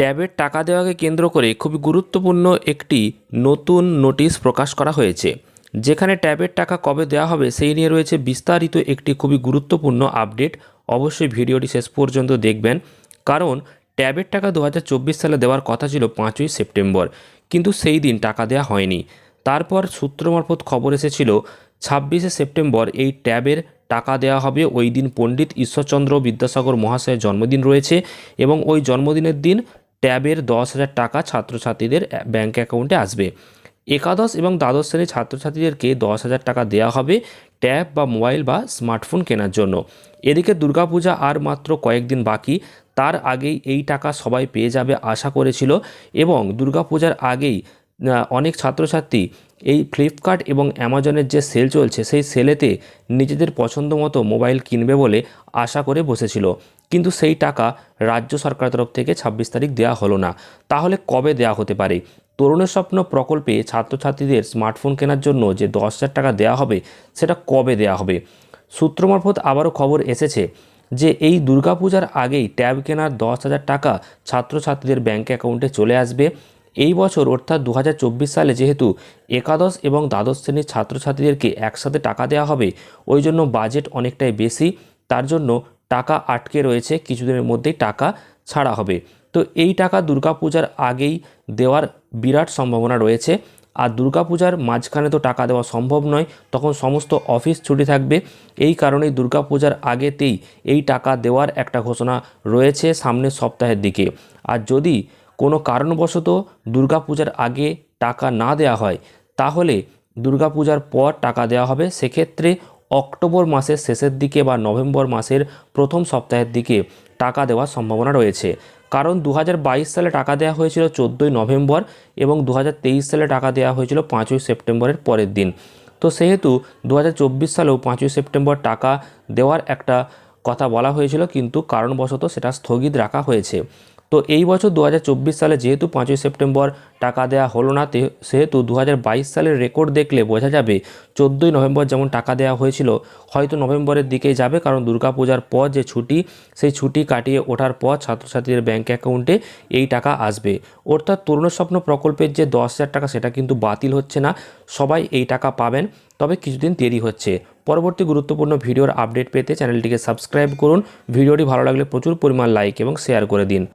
ট্যাবের টাকা দেওয়াকে কেন্দ্র করে খুবই গুরুত্বপূর্ণ একটি নতুন নোটিশ প্রকাশ করা হয়েছে। যেখানে ট্যাবের টাকা কবে দেওয়া হবে সেই নিয়ে রয়েছে বিস্তারিত একটি খুবই গুরুত্বপূর্ণ আপডেট। অবশ্যই ভিডিওটি শেষ পর্যন্ত দেখবেন। কারণ ট্যাবের টাকা দু হাজার চব্বিশ সালে দেওয়ার কথা ছিল পাঁচই সেপ্টেম্বর। কিন্তু সেই দিন টাকা দেওয়া হয়নি। তারপর সূত্র মারফত খবর এসেছিল, ছাব্বিশে সেপ্টেম্বর এই ট্যাবের টাকা দেওয়া হবে। ওই দিন পণ্ডিত ঈশ্বরচন্দ্র বিদ্যাসাগর মহাশয়ের জন্মদিন রয়েছে এবং ওই জন্মদিনের দিন ট্যাবের দশ হাজার টাকা ছাত্রছাত্রীদের ব্যাঙ্ক অ্যাকাউন্টে আসবে। একাদশ এবং দ্বাদশ শ্রেণির ছাত্রছাত্রীদেরকে দশ হাজার টাকা দেওয়া হবে ট্যাব বা মোবাইল বা স্মার্টফোন কেনার জন্য। এদিকে দুর্গাপূজা আর মাত্র কয়েকদিন বাকি, তার আগেই এই টাকা সবাই পেয়ে যাবে আশা করেছিল এবং দুর্গাপূজার আগেই অনেক ছাত্রছাত্রী এই ফ্লিপকার্ট এবং অ্যামাজনের যে সেল চলছে, সেই সেলেতে নিজেদের পছন্দ মতো মোবাইল কিনবে বলে আশা করে বসেছিল। কিন্তু সেই টাকা রাজ্য সরকার তরফ থেকে ছাব্বিশ তারিখ দেওয়া হলো না। তাহলে কবে দেওয়া হতে পারে? তরুণের স্বপ্ন প্রকল্পে ছাত্রছাত্রীদের স্মার্টফোন কেনার জন্য যে দশ হাজার টাকা দেওয়া হবে, সেটা কবে দেওয়া হবে? সূত্র মারফত আবারও খবর এসেছে যে এই দুর্গাপূজার আগেই ট্যাব কেনার দশ হাজার টাকা ছাত্রছাত্রীদের ব্যাঙ্ক অ্যাকাউন্টে চলে আসবে। এই বছর অর্থাৎ দু হাজার চব্বিশ সালে যেহেতু একাদশ এবং দ্বাদশ শ্রেণির ছাত্রছাত্রীদেরকে একসাথে টাকা দেওয়া হবে, ওই জন্য বাজেট অনেকটাই বেশি। তার জন্য টাকা আটকে রয়েছে, কিছুদিনের মধ্যেই টাকা ছাড়া হবে। তো এই টাকা দুর্গাপূজার আগেই দেওয়ার বিরাট সম্ভাবনা রয়েছে। আর দুর্গাপূজার মাঝখানে তো টাকা দেওয়া সম্ভব নয়, তখন সমস্ত অফিস ছুটি থাকবে। এই কারণেই দুর্গাপূজার আগেতেই এই টাকা দেওয়ার একটা ঘোষণা রয়েছে সামনের সপ্তাহের দিকে। আর যদি কোনো কারণবশত দুর্গাপূজার আগে টাকা না দেওয়া হয়, তাহলে দুর্গাপূজার পর টাকা দেওয়া হবে। সেক্ষেত্রে অক্টোবর মাসের শেষের দিকে বা নভেম্বর মাসের প্রথম সপ্তাহের দিকে টাকা দেওয়ার সম্ভাবনা রয়েছে। কারণ দু হাজার বাইশ সালে টাকা দেওয়া হয়েছিল চোদ্দোই নভেম্বর এবং দু হাজার তেইশ সালে টাকা দেওয়া হয়েছিল পাঁচই সেপ্টেম্বরের পরের দিন। তো সেহেতু দু হাজার চব্বিশ সালেও পাঁচই সেপ্টেম্বর টাকা দেওয়ার একটা কথা বলা হয়েছিল, কিন্তু কারণবশত সেটা স্থগিত রাখা হয়েছে। তো এই বছর দু হাজার চব্বিশ সালে যেহেতু পাঁচই সেপ্টেম্বর টাকা দেওয়া হলো না সেহেতু দু হাজার বাইশ সালের রেকর্ড দেখলে বোঝা যাবে চোদ্দোই নভেম্বর যেমন টাকা দেওয়া হয়েছিল, হয়তো নভেম্বরের দিকেই যাবে কারণ দুর্গাপূজার পর যে ছুটি, সেই ছুটি কাটিয়ে ওঠার পর ছাত্রছাত্রীদের ব্যাঙ্ক অ্যাকাউন্টে এই টাকা আসবে। অর্থাৎ তরুণ স্বপ্ন প্রকল্পের যে দশ হাজার টাকা, সেটা কিন্তু বাতিল হচ্ছে না, সবাই এই টাকা পাবেন, তবে কিছুদিন দেরি হচ্ছে। পরবর্তী গুরুত্বপূর্ণ ভিডিওর আপডেট পেতে চ্যানেলটিকে সাবস্ক্রাইব করুন, ভিডিওটি ভালো লাগলে প্রচুর পরিমাণ লাইক এবং শেয়ার করে দিন।